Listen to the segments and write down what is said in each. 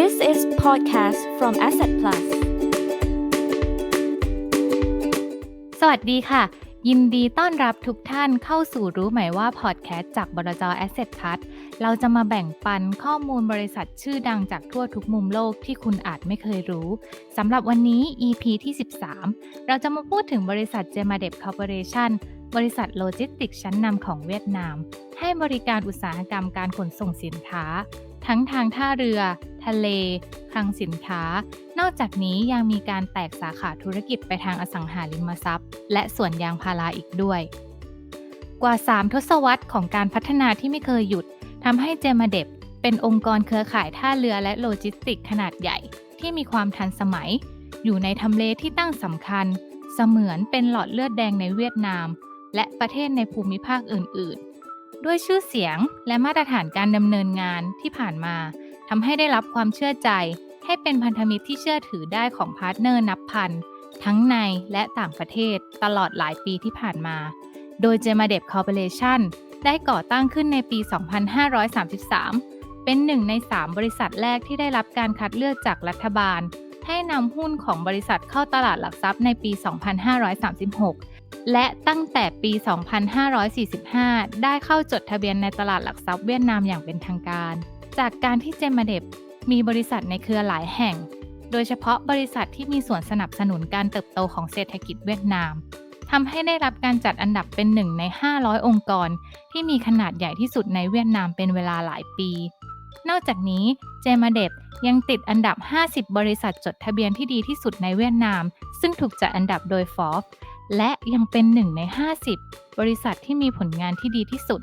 This is podcast from Asset Plus สวัสดีค่ะ ยินดีต้อนรับทุกท่านเข้าสู่รู้ไหมว่าพอดแคสต์จากบรจ Asset Plus เราจะมาแบ่งปันข้อมูลบริษัทชื่อดังจากทั่วทุกมุมโลกที่คุณอาจไม่เคยรู้สำหรับวันนี้ EP ที่ 13 เราจะมาพูดถึงบริษัท g e m a d e p Corporation บริษัทโลจิสติกส์ชั้นนำของเวียดนาม ให้บริการอุตสาหกรรมการขนส่งสินค้า ทั้งทางท่าเรือ ทะเล คลังสินค้า นอกจากนี้ยังมีการแตกสาขาธุรกิจไปทางอสังหาริมทรัพย์ และสวนยางพาราอีกด้วย กว่า 3 ทศวรรษของการพัฒนาที่ไม่เคยหยุดทำให้เจมาเดบเป็นองค์กรเครือข่ายท่าเรือและโลจิสติกขนาดใหญ่ ที่มีความทันสมัย อยู่ในทำเลที่ตั้งสำคัญ เสมือนเป็นหลอดเลือดแดงในเวียดนาม และประเทศในภูมิภาคอื่น ๆ ด้วยชื่อเสียงและมาตรฐานการดำเนินงานที่ผ่านมาทำให้ได้รับความเชื่อใจ ให้เป็นพันธมิตรที่เชื่อถือได้ของพาร์ทเนอร์นับพัน ทั้งในและต่างประเทศตลอดหลายปีที่ผ่านมา โดย g e m a d e p Corporation ได้ก่อตั้งขึ้นในปี 2533 เป็นหนึ่งใน 3 บริษัทแรกที่ได้รับการคัดเลือกจากรัฐบาล ให้นำหุ้นของบริษัทเข้าตลาดหลักทรัพย์ในปี 2536 และตั้งแต่ปี 2545 ได้เข้าจดทะเบียนในตลาดหลักทรัพย์เวียดนามอย่างเป็นทางการ จากการที่เจมาเดบมีบริษัทในเครือหลายแห่ง โดยเฉพาะบริษัทที่มีส่วนสนับสนุนการเติบโตของเศรษฐกิจเวียดนามทำให้ได้รับการจัดอันดับเป็นหนึ่งใน 500 องค์กร ที่มีขนาดใหญ่ที่สุดในเวียดนามเป็นเวลาหลายปี นอกจากนี้เจมาเดบ ยังติดอันดับ 50 บริษัทจดทะเบียนที่ดีที่สุดในเวียดนาม ซึ่งถูกจัดอันดับโดย Forbes และยังเป็นหนึ่งใน 50 บริษัทที่มีผลงานที่ดีที่สุด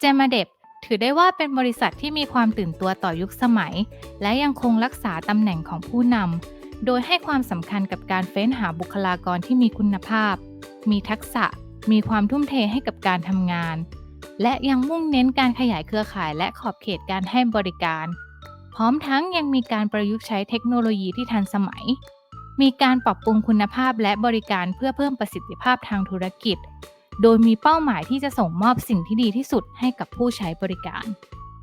เจมาเดบถือได้ว่าเป็นบริษัทที่มีความตื่นตัวต่อยุคสมัย และยังคงรักษาตำแหน่งของผู้นำ โดยให้ความสำคัญกับการเฟ้นหาบุคลากรที่มีคุณภาพ มีทักษะ มีความทุ่มเทให้กับการทำงาน และยังมุ่งเน้นการขยายเครือข่ายและขอบเขตการให้บริการ พร้อมทั้งยังมีการประยุกต์ใช้เทคโนโลยีที่ทันสมัย มีการปรับปรุงคุณภาพและบริการเพื่อเพิ่มประสิทธิภาพทางธุรกิจ โดยมีเป้าหมายที่จะส่งมอบสิ่งที่ดีที่สุดให้กับผู้ใช้บริการ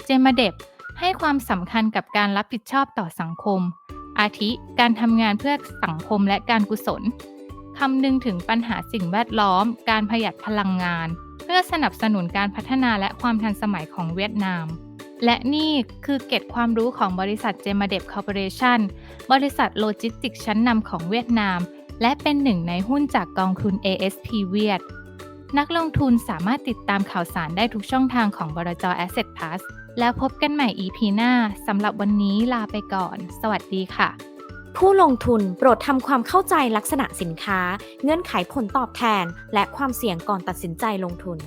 เจมาเดบให้ความสำคัญกับการรับผิดชอบต่อสังคม อาทิ การทำงานเพื่อสังคมและการกุศลคำนึงถึงปัญหาสิ่งแวดล้อม การประหยัดพลังงาน เพื่อสนับสนุนการพัฒนาและความทันสมัยของเวียดนาม และนี่คือเกร็ดความรู้ของบริษัทเจมาเดบคอร์ปอเรชั่นบริษัทโลจิสติกชั้นนำของเวียดนาม และเป็นหนึ่งในหุ้นจากกองทุน ASP เวียด นักลงทุนสามารถติดตามข่าวสารได้ทุกช่องทางของบรจ Asset Plus แล้วพบกันใหม่ EP หน้าสำหรับวันนี้ลาไปก่อน สวัสดีค่ะ ผู้ลงทุนโปรดทำความเข้าใจลักษณะสินค้า เงื่อนไขผลตอบแทน และความเสี่ยงก่อนตัดสินใจลงทุน